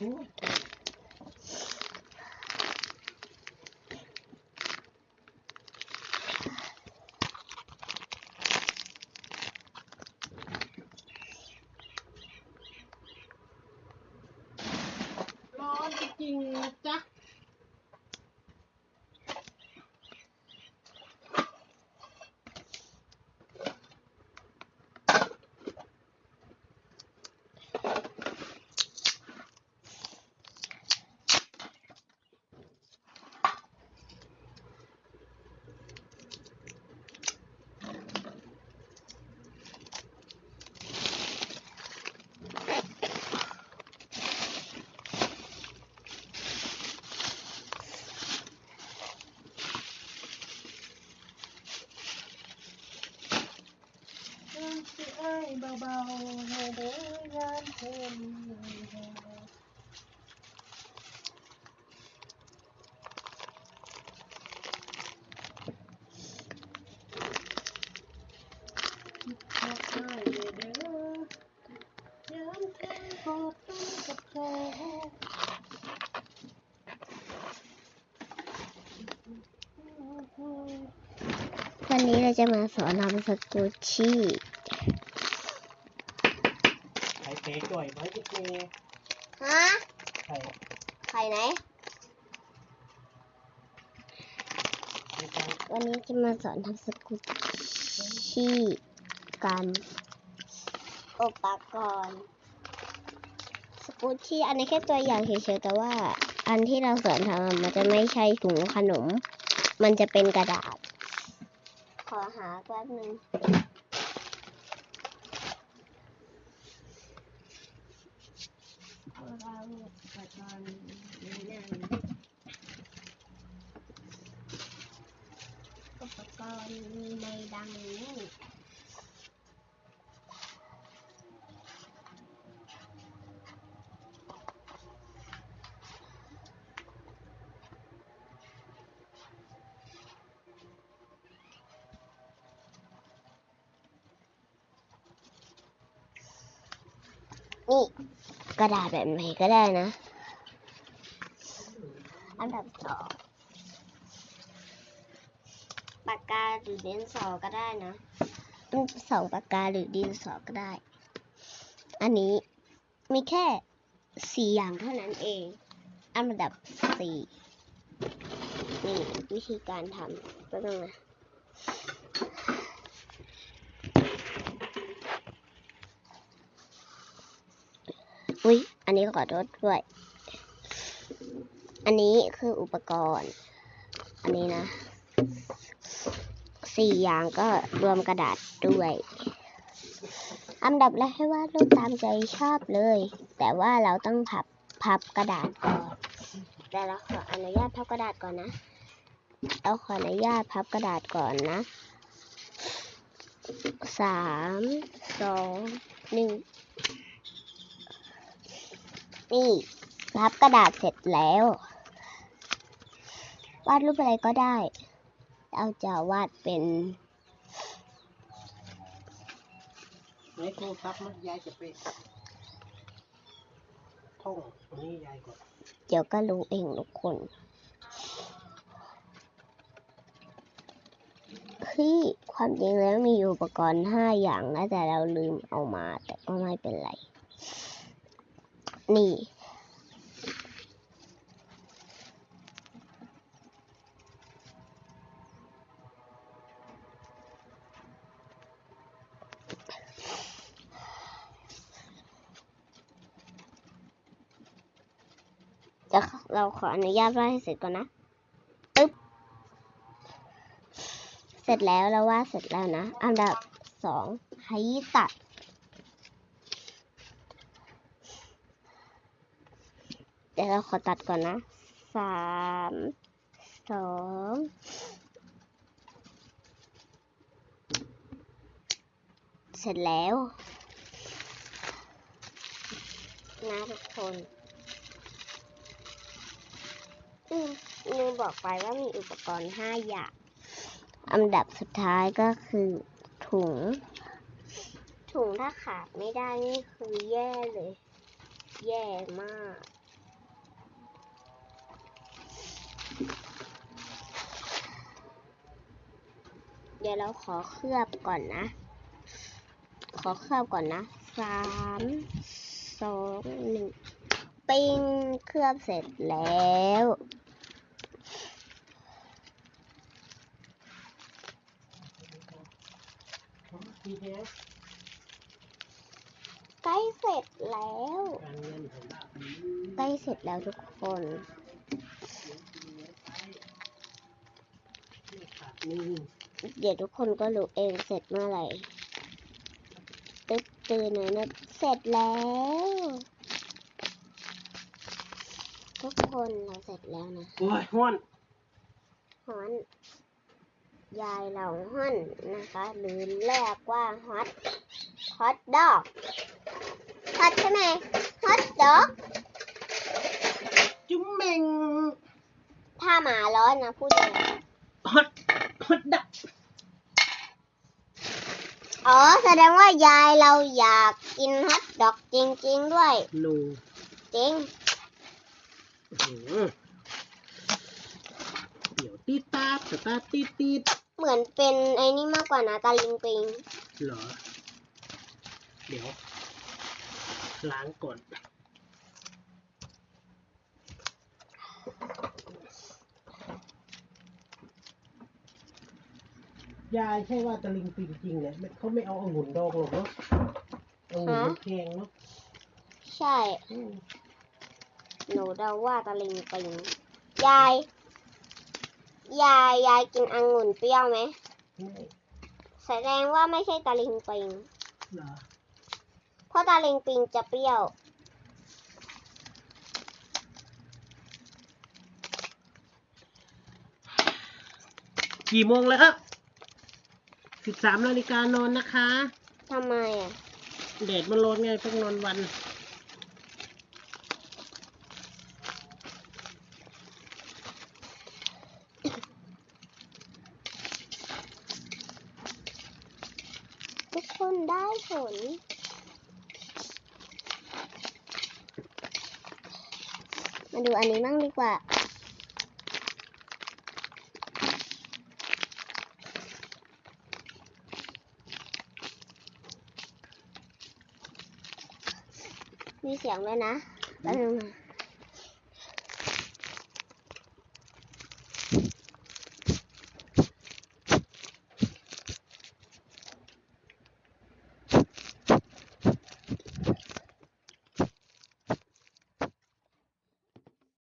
ร้อนจริงๆนะจ๊ะ เอ้ยเอ้ย เบาให้เด้อยามเธอมีแรงคิดพบได้เลยเด้อยามวันนี้เราจะมาสอนทำสกูชี่ ไข่เก๋จ่อยไว้ที่เก๋ฮะไข่ไข่ไหนในการวันนี้จะมาสอนทำสกูชี่กันอุปกรณ์สกูชี่อันนี้แค่ตัวอย่างเฉยๆแต่ว่าอันที่เราสอนทำอะมันจะไม่ใช่ถุงขนม มันจะเป็นกระดาษ ขอหาแป๊บนึง เรา ปัจจุบันนี้เนี่ยอุปกรณ์มีในดังนี้นี่ กระดาษแบบไหนก็ได้นะ อันดับสองปากกาหรือดินสอก็ได้นะอันดับสองปากกาหรือดินสอก็ได้ อันนี้มีแค่สี่อย่างเท่านั้นเอง อันดับสี่นี่วิธีการทำก็ต้องนะ อุ๊ยอันนี้ขอโทษด้วย อันนี้คืออุปกรณ์ อันนี้นะ สี่อย่างก็รวมกระดาษด้วยอันดับแรกให้วาดรูปตามใจชอบเลย แต่ว่าเราต้องพับพับกระดาษก่อน แต่เราขออนุญาตพับกระดาษก่อนนะ เราขออนุญาตพับกระดาษก่อนนะสามสองหนึ่ง นี่พับกระดาษเสร็จแล้ว วาดรูปอะไรก็ได้ เราจะวาดเป็นในโทรศัพท์มันยายจะไปท่องอันนี้ยายก่อนเดี๋ยวก็รู้เองทุกคนคือความจริงแล้วมีอุปกรณ์ห้าอย่างนะแต่เราลืมเอามา แต่ก็ไม่เป็นไร นี่ จะเราขออนุญาตวาดให้เสร็จก่อนนะปึ๊บ เสร็จแล้วเราวาดเสร็จแล้วนะ อันดับสองให้ตัด ดี๋ยวเราขอตัดก่อนนะสามสองเสร็จแล้วนะทุกคนอืมลืมบอกไปว่ามีอุปกรณ์ห้าอย่างอันดับสุดท้ายก็คือถุง ถุงถ้าขาดไม่ได้นี่คือแย่เลย แย่มาก ดี๋ยวเราขอเคลือบก่อนนะ ขอเคลือบก่อนนะสามสองหนึ่งปิ้งเคลือบเสร็จแล้วใกล้เสร็จแล้วใกล้เสร็จแล้วทุกคนนี่ เดี๋ยวทุกคนก็รู้เองเสร็จเมื่อไหร่ตึ๊ดตื่นหน่อยนะ เสร็จแล้ว ทุกคนเราเสร็จแล้วนะโอ้ยห้วนฮอน ยายเราฮอนนะคะ หรือเรียกว่าฮอตฮอตดอกฮอตใช่ไหมฮอตดอกจุ๊มเมงถ้าหมาร้อนนะพูดยังไงฮอตฮอตดัก อ๋อ แสดงว่ายายเราอยากกินฮอตดอกจริง ๆ ด้วยโนูจริง อื้อหือเดี๋ยวตีดตาดตาตาตีดตีดเหมือนเป็นไอ้นี่มากกว่านะตาลิงปิง เหรอ เดี๋ยว ล้างก่อน ยายใช่ว่าตะลิงปิงจริงเนี่ยไม่เขาไม่เอาองุ่นดองหรอกเนาะองุ่นมันแพงเนาะใช่ อืมหนูเดาว่าตาลิงปิงยาย ยายยายกินองุ่นเปรี้ยวไหมไม่แสดงว่าไม่ใช่ตาลิงปิง เหรอเพราะตาลิงปิงจะเปรี้ยว กี่โมงแล้วครับ สิบสามนาฬิกานอนนะคะทำไมอะแดดมันร้อนไงต้องนอนวัน ทุกคนได้ผลมาดูอันนี้บ้างดีกว่า มีเสียงด้วยนะแป๊บนึง